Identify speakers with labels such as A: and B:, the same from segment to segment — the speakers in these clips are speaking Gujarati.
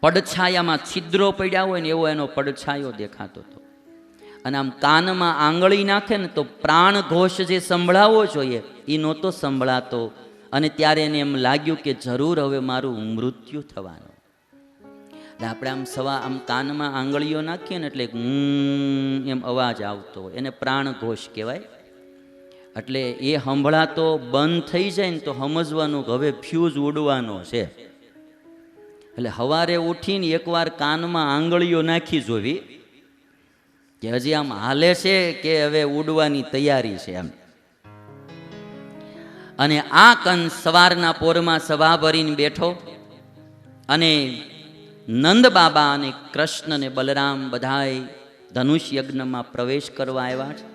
A: પડછાયામાં છિદ્રો પડ્યા હોય ને એવો એનો પડછાયો દેખાતો હતો. અને આમ કાનમાં આંગળી નાખે ને તો પ્રાણ ઘોષ જે સંભળાવવો જોઈએ એ નહોતો સંભળાતો. અને ત્યારે એને એમ લાગ્યું કે જરૂર હવે મારું મૃત્યુ થવાનું. આપણે આમ સવા આમ કાનમાં આંગળીઓ નાખીએ ને એટલે એમ અવાજ આવતો એને પ્રાણ ઘોષ કહેવાય. એટલે એ સંભળાતો બંધ થઈ જાય ને તો સમજવાનું હવે ફ્યુઝ ઉડવાનો છે. એટલે સવારે ઉઠીને એકવાર કાનમાં આંગળીઓ નાખી જોવી, કે હજી આમ હાલે છે કે હવે ઉડવાની તૈયારી છે એમ. અને આ કંસ સવારના પોરમાં સભા ભરીને બેઠો અને નંદ બાબા અને કૃષ્ણ ને બલરામ બધાએ ધનુષ યજ્ઞમાં પ્રવેશ કરવા આવ્યા છે.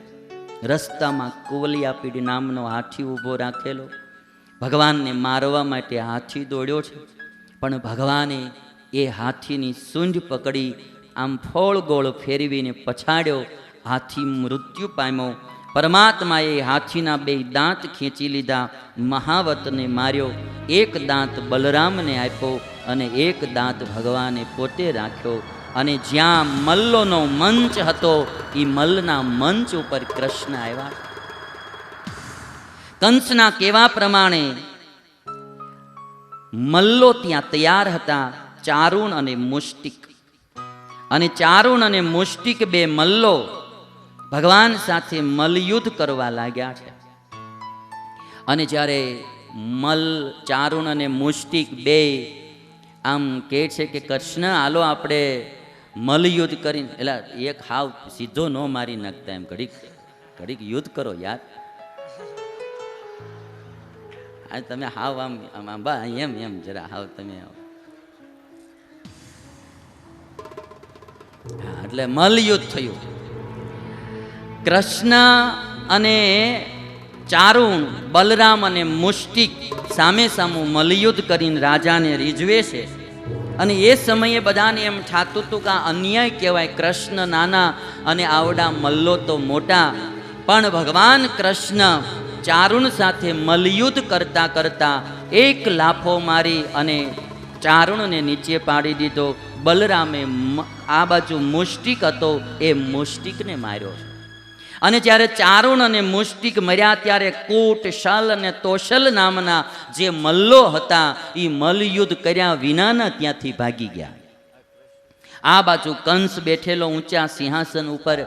A: રસ્તામાં કુવલિયાપીડી નામનો હાથી ઊભો રાખેલો. ભગવાનને મારવા માટે હાથી દોડ્યો છે. પણ ભગવાને એ હાથીની સૂંઢ પકડી આમ ફોળ ગોળ ફેરવીને પછાડ્યો. હાથી મૃત્યુ પામ્યો. પરમાત્માએ હાથીના બે દાંત ખેંચી લીધા. મહાવતને માર્યો. એક દાંત બલરામને આપ્યો અને એક દાંત ભગવાને પોતે રાખ્યો. અને જ્યાં મલ્લોનો મંચ હતો એ મલ્લના મંચ ઉપર કૃષ્ણ આવ્યા. કંસના કેવા પ્રમાણે મલ્લો ત્યાં તૈયાર હતા ચારુણ અને મુષ્ટિક. અને ચારુણ અને મુષ્ટિક બે મલ્લો ભગવાન સાથે મલયુદ્ધ કરવા લાગ્યા છે. અને જ્યારે મલ, ચારુણ અને મુષ્ટિક બે આમ કહે છે કે કૃષ્ણ આલો આપણે મલયુદ્ધ કરીને એટલે એક હાવ સીધો ન મારી નાખતા એમ ઘડીક ઘડીક યુદ્ધ કરો યાર. આ તમે હાવ આમ આમ બા, એમ એમ જરા હાવ તમે હા, એટલે મલયુદ્ધ થયું. કૃષ્ણ અને ચારુણ, બલરામ અને મુષ્ટિક સામે સામું મલયુદ્ધ કરીને રાજાને રીઝવે છે. અને એ સમયે બધાને એમ થતું હતું કે અન્યાય કહેવાય કૃષ્ણ નાના અને આવડા મલ્લો તો મોટા. પણ ભગવાન કૃષ્ણ ચારુણ સાથે મલયુદ્ધ કરતા કરતા એક લાફો મારી અને ચારુણને નીચે પાડી દીધો. બલરામે આ બાજુ મુષ્ટિક હતો, એ મુષ્ટિકને માર્યો. અને જ્યારે ચારુણ અને મુષ્ટિક મર્યા ત્યારે કોટ, શલ અને તોશલ નામના જે મલ્લો હતા એ મલયુદ્ધ કર્યા વિનાના ત્યાંથી ભાગી ગયા. આ બાજુ કંસ બેઠેલો ઊંચા સિંહાસન ઉપર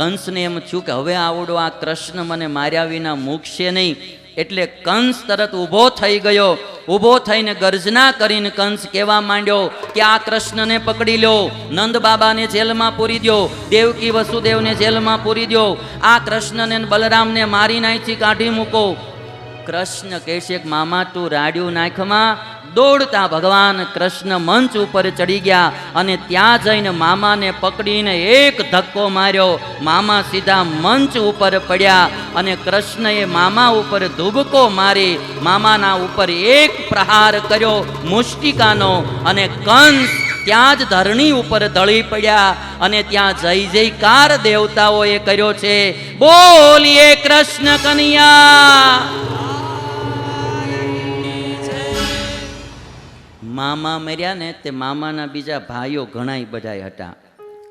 A: કંસને એમ થયું કે હવે આવડો આ કૃષ્ણ મને માર્યા વિના મૂકશે નહીં. એટલે કંસ તરત ઊભો થઈ ગયો. ઊભો થઈને ગર્જના કરીને કંસ કહેવા માંડ્યો કે આ કૃષ્ણને પકડી લો. નંદ બાબાને જેલમાં પૂરી દો દેવકી વસુદેવને જેલમાં પૂરી દો આ કૃષ્ણને બલરામને મારી નાખી કાઢી મૂકો. કૃષ્ણ કહે છે કે, મામા, તું રાડ્યું નાખમાં. દોડતા ભગવાન કૃષ્ણ મંચ ઉપર ચડી ગયા અને ત્યાં જઈને મામાને પકડીને એક ધક્કો માર્યો. મામા સીધા મંચ ઉપર પડ્યા અને કૃષ્ણએ મામા ઉપર ધુબકો મારી. મામાના ઉપર એક પ્રહાર કર્યો મુષ્ટિકાનો અને કંસ ત્યાં જ ધરણી ઉપર દળી પડ્યા અને ત્યાં જય જયકાર દેવતાઓએ કર્યો છે. બોલીએ કૃષ્ણ કનૈયા! મામા મર્યા ને તે મામાના બીજા ભાઈઓ ઘણાય બધાય હતા.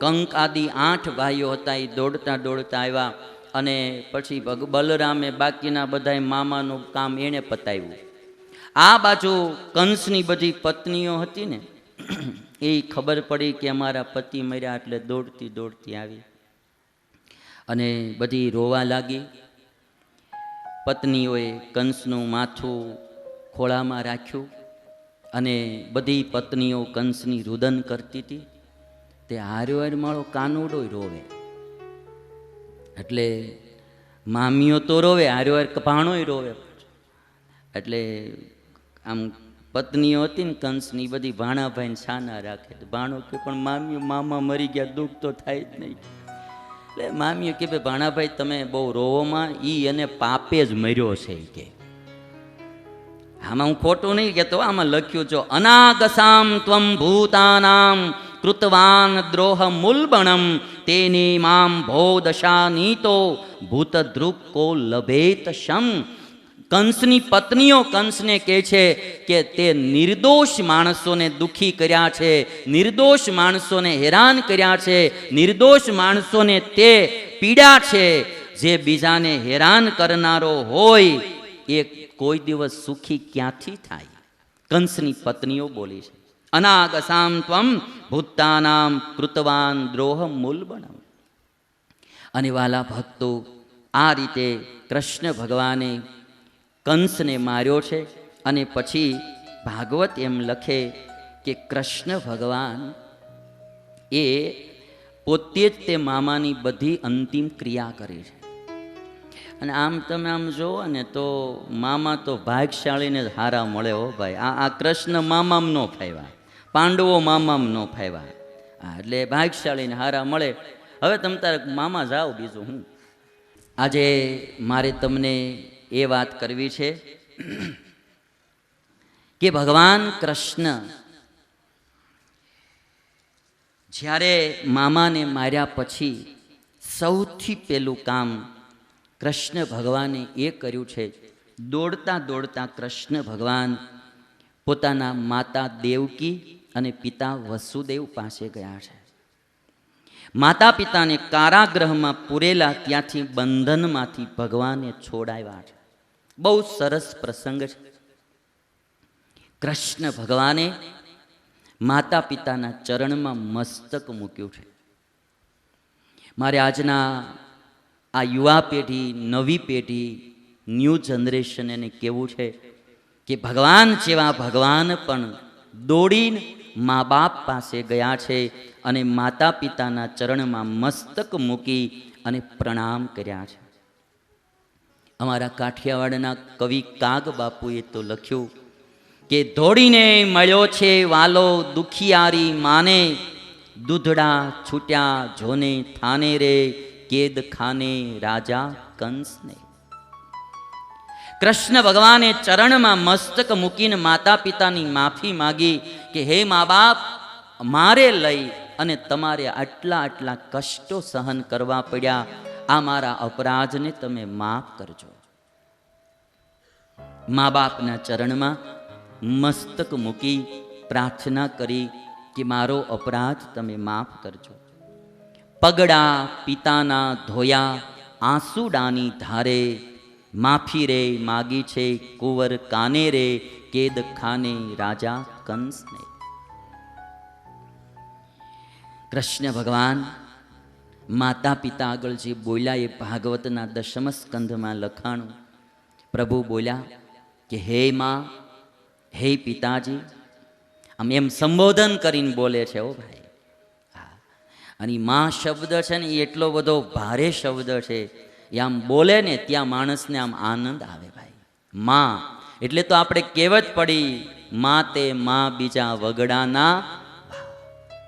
A: કંક આદિ આઠ ભાઈઓ હતા એ દોડતા દોડતા આવ્યા અને પછી બલરામે બાકીના બધાય મામાનું કામ એણે પતાવ્યું. આ બાજુ કંસની બધી પત્નીઓ હતી ને, એ ખબર પડી કે અમારા પતિ મર્યા એટલે દોડતી દોડતી આવી. અને બધી રોવા લાગી. પત્નીઓએ કંસનું માથું ખોળામાં રાખ્યું. અને બધી પત્નીઓ કંસની રુદન કરતી હતી. તે હાર્યો હાર માળો કાનુડો રોવે. એટલે મામીઓ તો રોવે હાર્યો હાર કપાણોય રોવે. એટલે આમ પત્નીઓ હતી ને કંસની બધી ભાણાભાઈને છાના રાખે. ભાણો કે પણ મામીઓ, મામા મરી ગયા, દુઃખ તો થાય જ નહીં. એટલે મામીઓ કે ભાઈ, ભાણાભાઈ, તમે બહુ રોવોમાં ઈ એને પાપે જ મર્યો છે. કે. આમાં હું ખોટું નહીં કહેતો, આમાં લખ્યું છે, અનાગસામ ત્વમ ભૂતાનામ કૃતવાન દ્રોહ મૂલબણમ તેની મામ ભો દશા નીતો ભૂતદૃક્કો લભેત શમ. કંસની પત્નીઓ કંસને કહે છે કે તે નિર્દોષ માણસોને દુઃખી કર્યા છે, નિર્દોષ માણસોને હેરાન કર્યા છે, નિર્દોષ માણસોને તે પીડા છે. જે બીજાને હેરાન કરનારો હોય, એ કોઈ દિવસ સુખી ક્યાંથી થાય? કંસની પત્નીઓ બોલી છે અનાગસામ ત્વમ ભૂતાનામ કૃતવાન દ્રોહ મૂલ બનમ. અને વાલા ભક્તો, આ રીતે કૃષ્ણ ભગવાને કંસને માર્યો છે અને પછી ભાગવત એમ લખે કે કૃષ્ણ ભગવાન, એ પોતે જ તે મામાની બધી અંતિમ ક્રિયા કરે છે. અને આમ તમે આમ જુઓ ને તો મામા તો ભાગશાળીને જ હારા મળે હો ભાઈ. આ આ કૃષ્ણ મામામ નો ફાવ્યા પાંડવો મામામ નો ફાવ્યા હા એટલે ભાગશાળીને હારા મળે. હવે તમે તારે મામા જાઓ બીજું હું. આજે મારે તમને એ વાત કરવી છે કે ભગવાન કૃષ્ણ જ્યારે મામાને માર્યા પછી સૌથી પહેલું કામ કૃષ્ણ ભગવાને એ કર્યું છે, દોડતા દોડતા કૃષ્ણ ભગવાન પોતાના માતા દેવકી અને પિતા વસુદેવ પાસે ગયા છે. માતા પિતાને કારાગ્રહમાં પૂરેલા ત્યાંથી બંધનમાંથી ભગવાને છોડાવ્યા છે. બહુ સરસ પ્રસંગ છે. કૃષ્ણ ભગવાને માતા પિતાના ચરણમાં મસ્તક મૂક્યું છે. મારે આજના આ યુવા પેઢી, નવી પેઢી, ન્યૂ જનરેશન એને કેવું છે કે ભગવાન જેવા ભગવાન પણ દોડીને મા બાપ પાસે ગયા છે અને માતા પિતાના ચરણમાં મસ્તક મૂકી અને પ્રણામ કર્યા છે. અમારા કાઠિયાવાડના કવિ કાગ બાપુએ તો લખ્યું કે દોડીને મળ્યો છે વાલો દુખિયારી માને, દૂધડા છૂટ્યા જોને થાને રે કેદ ખાને રાજા કંસને. કૃષ્ણ ભગવાને ચરણમાં મસ્તક મૂકીને માતા પિતાની માફી માગી કે, હે મા બાપ મારે લઈ અને તમારે આટલા આટલા કષ્ટો સહન કરવા પડ્યા. આ મારા અપરાધને તમે માફ કરજો. મા બાપના ચરણમાં મસ્તક મૂકી પ્રાર્થના કરી કે, મારો અપરાધ તમે માફ કરજો. પગડા પિતાના ધોયા, આંસુડાની ધારે, માફી રે માગી છે કુંવર કાને રે, કેદ ખાને રાજા કંસને કૃષ્ણ ભગવાન, માતા પિતા આગળ જે બોલ્યા એ ભાગવતના દશમ સ્કંધમાં લખાણું પ્રભુ બોલ્યા કે, હે માં, હે પિતાજી આમ એમ સંબોધન કરીને બોલે છે ઓ ભાઈ. અને મા શબ્દ છે ને એ એટલો બધો ભારે શબ્દ છે. એ આમ બોલે ને ત્યાં માણસને આમ આનંદ આવે ભાઈ. માં, એટલે તો આપણે કહેવત પડી મા તે મા બીજા વગડાના